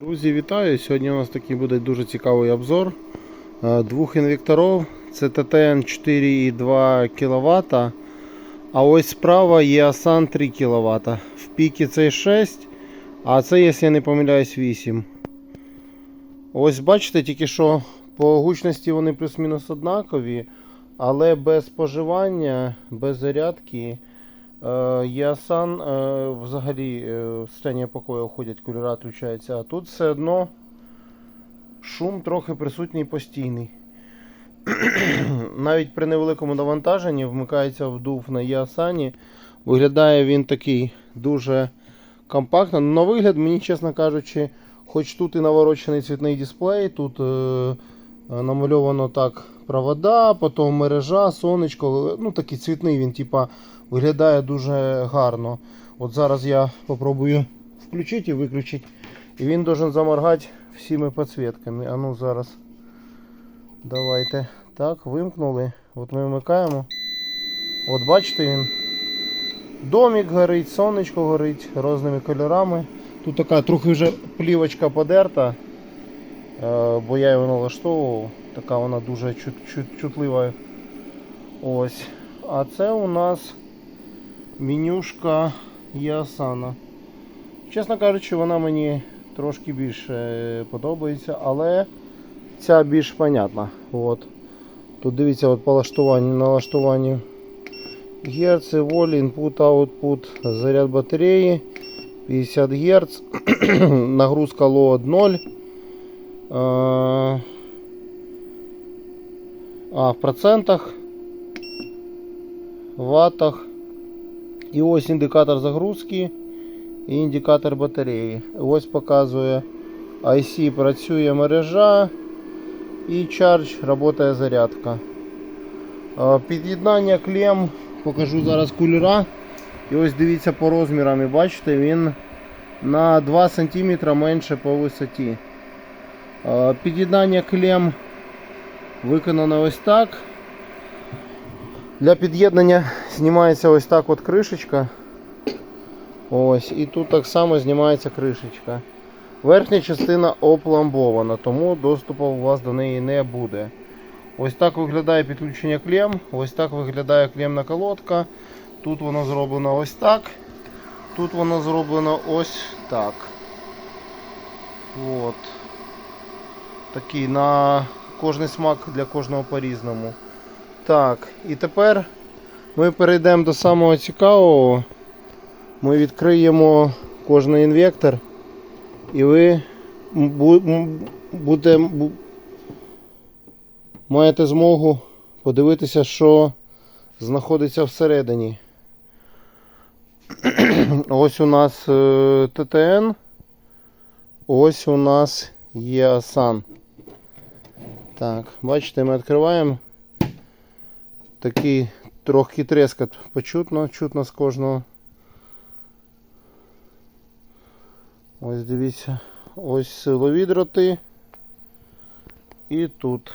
Друзі, вітаю! Сьогодні у нас такий буде дуже цікавий обзор е, двох інвекторів. Це ТТН 4,2 кВт. А ось справа EOSAN 3 кВт. В пікі це 6, а це, якщо я не помиляюсь, 8. Ось бачите, тільки що по гучності вони плюс-мінус однакові, але без споживання, без зарядки. Ясан взагалі е, в стані покою ходять, кольора включаються, а тут все одно шум трохи присутній постійний. Навіть при невеликому навантаженні вмикається вдув на Ясані. Виглядає він такий дуже компактно. На вигляд, мені, чесно кажучи, хоч тут і наворочений цвітний дисплей, тут е, намальовано так провода, потім мережа, сонечко. Ну такий цвітний він, типа. Виглядає дуже гарно. От зараз я спробую включити і виключити. І він должен заморгати всіми підсвітками. А ну зараз. Давайте. Так, вимкнули. От ми вмикаємо. От бачите він. Домик горить, сонечко горить різними кольорами. Тут така трохи вже плівочка подерта, бо я його налаштовував. Така вона дуже чут, чут, чутлива. Ось. А це у нас менюшка Ясана. Чесно кажучи, вона мені трошки більше подобається, але ця більш понятна. От. Тут дивіться от по налаштуванню герци, волі, input, output, заряд батареї 50 Гц, нагрузка load 0. А, а в процентах, ваттах. І ось індикатор загрузки і індикатор батареї. Ось показує IC працює мережа і Charge працює зарядка. Е, Під'єднання клем, покажу зараз кулера. І ось дивіться по розмірам, і бачите, він на 2 см менше по висоті. Е, Під'єднання клем виконано ось так. Для під'єднання знімається ось так от кришечка. Ось, і тут так само знімається кришечка. Верхня частина опломбована, тому доступу у вас до неї не буде. Ось так виглядає підключення клем, ось так виглядає клемна колодка. Тут воно зроблено ось так. Тут воно зроблено ось так. От. Такий на кожний смак для кожного по-різному. Так, і тепер ми перейдемо до самого цікавого. Ми відкриємо кожний інвектор і ви будете, маєте змогу подивитися, що знаходиться всередині. Ось у нас е, ТТН, ось у нас є Асан. Так, бачите, ми відкриваємо такий трохи трескат почутно, чутно з кожного. Ось дивіться, ось силові дроти. І тут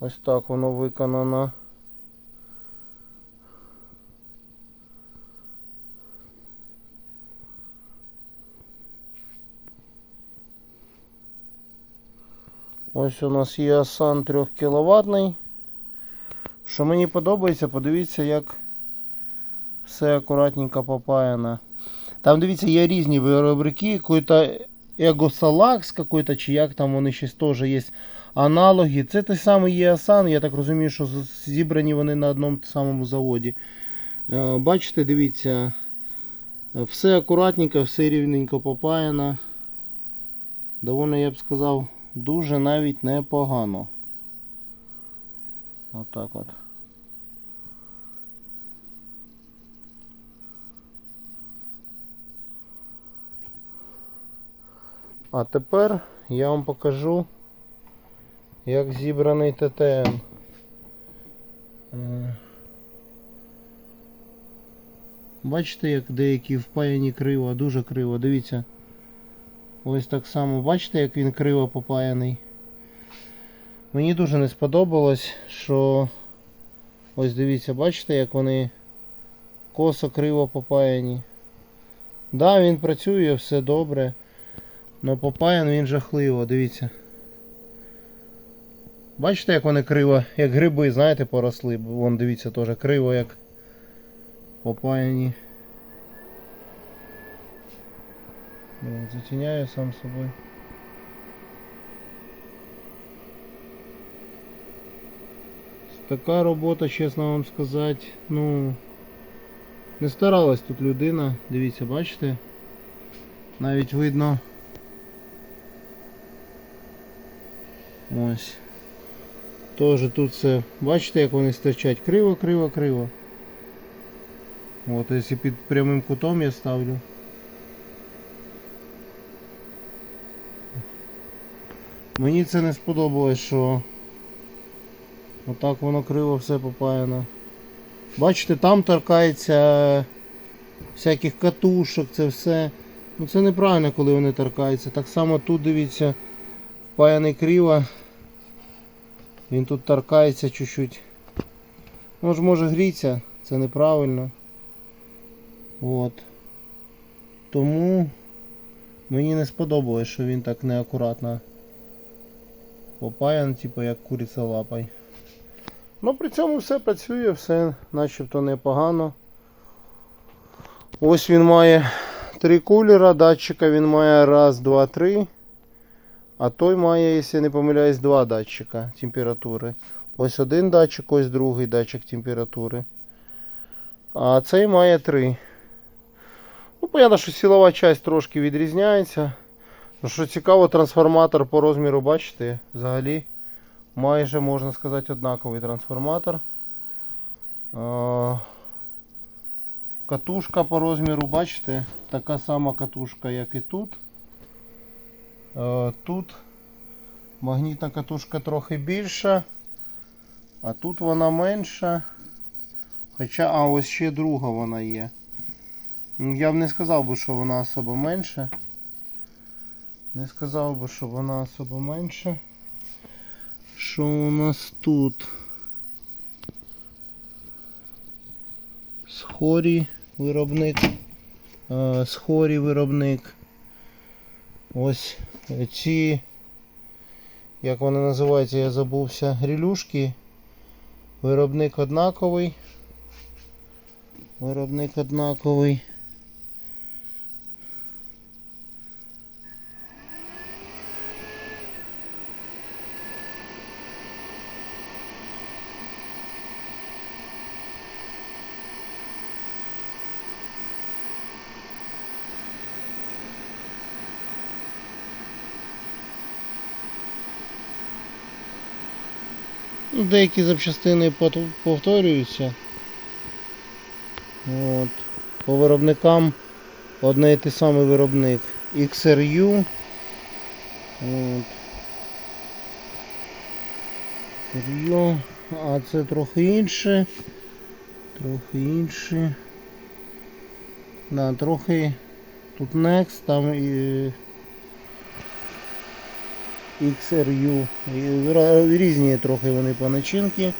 ось так воно виконано. Ось у нас є Асан 3 кВт. Що мені подобається, подивіться, як все акуратненько попаяно. Там дивіться, є різні виробники, який-то Егосалакс какой-то, чи як там вони ще теж є аналоги. Це той самий EOSAN, я так розумію, що зібрані вони на одному самому заводі. Е, Бачите, дивіться, все акуратненько, все рівненько попаяно. Довольно, я б сказав, дуже навіть непогано. Отак от. А тепер я вам покажу, як зібраний ТТН. Е, Бачите, як деякі впаяні криво, дуже криво. Дивіться. Ось так само. Бачите, як він криво попаяний. Мені дуже не сподобалось, що ось дивіться, бачите, як вони косо криво попаяні. Да, він працює, все добре. Но попаян він жахливо, дивіться. Бачите, як вони криво, як гриби, знаєте, поросли. Вон дивіться теж криво, як попаяні. Блін, Затіняю сам собою. Така робота, чесно вам сказати, ну не старалась тут людина. Дивіться, бачите? Навіть видно. Ось. Тоже тут все. Бачите, як вони стирчать? Криво, криво, криво. От, якщо під прямим кутом я ставлю. Мені це не сподобалось, що отак воно криво все попаяно. Бачите, там торкається всяких катушок, це все. Ну це неправильно, коли вони торкаються. Так само тут дивіться, впаяний криво. Він тут торкається чуть-чуть. Ну ж може гріться, це неправильно. От. Тому мені не сподобалось, що він так неакуратно попаян, типу як куриця лапай. Ну при цьому все працює, все начебто непогано. Ось він має три кулера, датчика він має раз, два, три. А той має, якщо я не помиляюсь, два датчика температури. Ось один датчик, ось другий датчик температури. А цей має три. Ну, понятно, що силова часть трошки відрізняється. Ну, що цікаво, трансформатор по розміру, бачите, взагалі майже можна сказати однаковий трансформатор. Катушка по розміру, бачите, така сама катушка, як і тут. Е, Тут магнітна катушка трохи більша, а тут вона менша. Хоча, а ось ще друга вона є. Я б не сказав би, що вона особо менша. Не сказав би, що вона особо менша. Що у нас тут? Схорі виробник. Е, Схорі виробник. Ось ці, як вони називаються, я забувся, грілюшки. Виробник однаковий. Виробник однаковий. Деякі запчастини повторюються. От. По виробникам одне і те самий виробник. XRU. От. XRU. А це трохи інше. Трохи інше. Да, трохи тут Next, там і XRU. Різні трохи вони по начинки.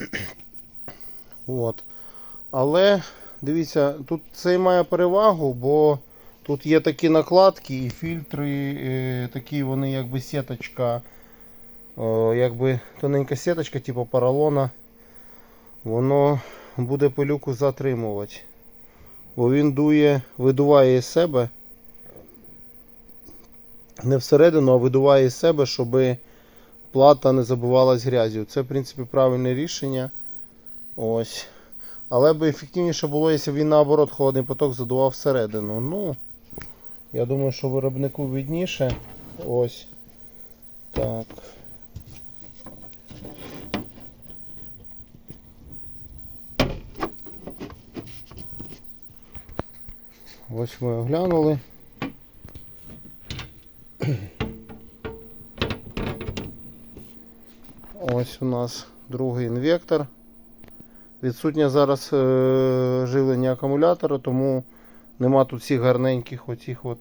От. Але дивіться, тут цей має перевагу, бо тут є такі накладки і фільтри, е, такі вони якби сіточка, о, якби тоненька сіточка, типу поролона. Воно буде пилюку затримувати. Бо він дує, видуває із себе. Не всередину, а видуває із себе, щоб плата не забивалась грязю. Це, в принципі, правильне рішення. Ось. Але б ефективніше було, якщо він наоборот холодний поток задував всередину. Ну, я думаю, що виробнику відніше. Ось. Так. Ось ми оглянули. Ось у нас другий інвектор. Відсутнє зараз е, живлення акумулятора, тому нема тут всіх гарненьких оцих от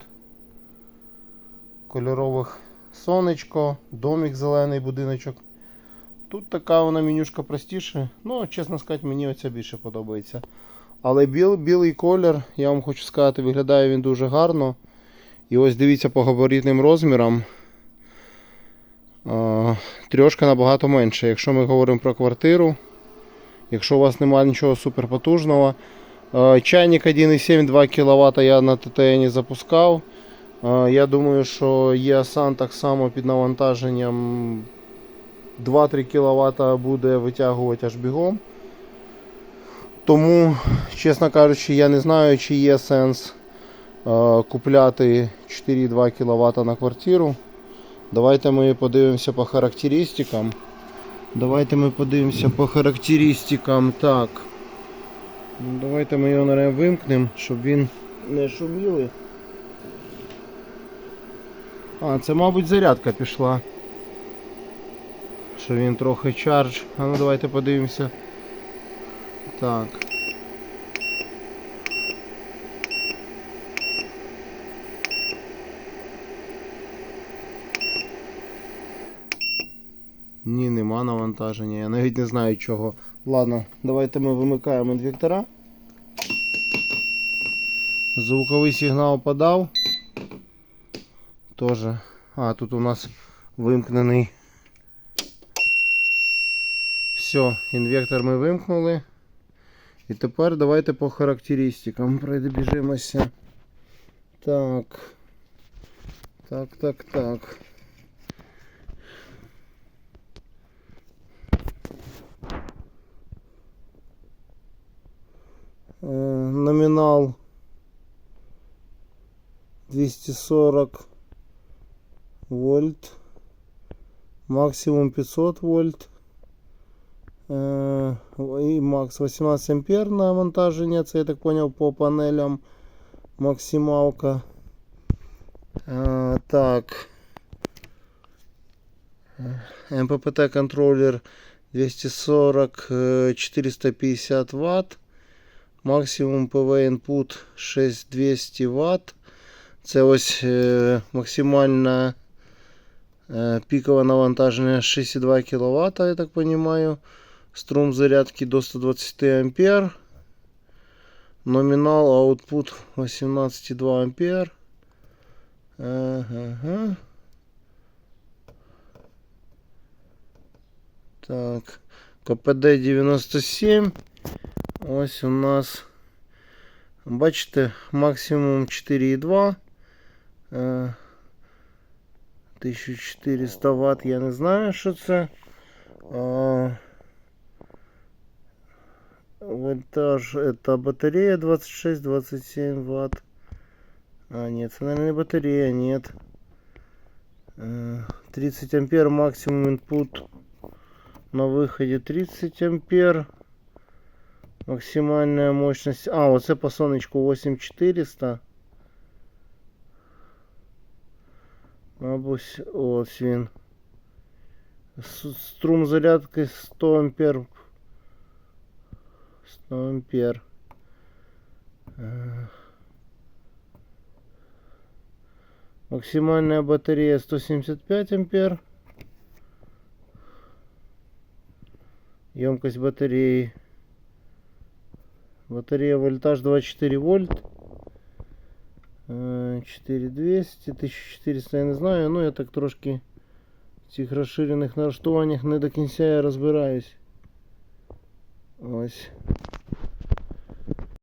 кольорових сонечко, домик зелений будиночок. Тут така вона менюшка простіша. Ну, чесно сказати, мені оця більше подобається. Але біл, білий колір, я вам хочу сказати, виглядає він дуже гарно. І ось дивіться по габаритним розмірам. А, Трьошка набагато менше. Якщо ми говоримо про квартиру, якщо у вас немає нічого суперпотужного. Чайник 1,7 2 кВт я на ТТН запускав. Я думаю, що ЄАСАН так само під навантаженням 2-3 кВт буде витягувати аж бігом. Тому, чесно кажучи, я не знаю, чи є сенс е, купляти 4,2 кВт на квартиру. Давайте ми подивимося по характеристикам. Давайте ми подивимося по характеристикам. Так. Ну, Давайте ми його наверное, вимкнемо, щоб він не шуміли. А, це, мабуть, зарядка пішла. Що він трохи чардж. А ну давайте подивимося. Так. Ні, нема навантаження. Я навіть не знаю чого. Ладно, давайте ми вимикаємо інвектора. Звуковий сигнал подав. Тоже. А, тут у нас вимкнений. Все, інвектор ми вимкнули. І тепер давайте по характеристикам пробіжимося. Так. Так, так, так. Е, Номінал 240 вольт. Максимум 500 вольт. Е, І макс 18 ампер на навантаження. Це я так поняв по панелям максималка. Е, Так. МППТ контроллер 240 е, 450 Вт. Максимум ПВ input 6200 Вт. Це ось е, максимальне е, пікове навантаження 62 кВт, я так розумію. Струм зарядки до 120 ампер. Номинал output 18,2 ампер. Ага. Так. КПД 97. Ось у нас. Бачите, максимум 4,2. Е, 1400 Вт. Я не знаю, це. А, Вольтаж это батарея 26-27 ватт. А, нет, это, наверное, не батарея, нет. Э, 30 ампер максимум input на выходе 30 ампер. Максимальная мощность. А, вот это по сонечку 8400. Мабуть, ось він. Струм зарядки 100 ампер 100 ампер. Э, Максимальная батарея 175 ампер. Емкость батареи. Батарея вольтаж 24 вольт. Э, 4200, 1400, я не знаю. Ну я так трошки в цих розширених налаштуваннях не до кінця я розбираюсь. Ось.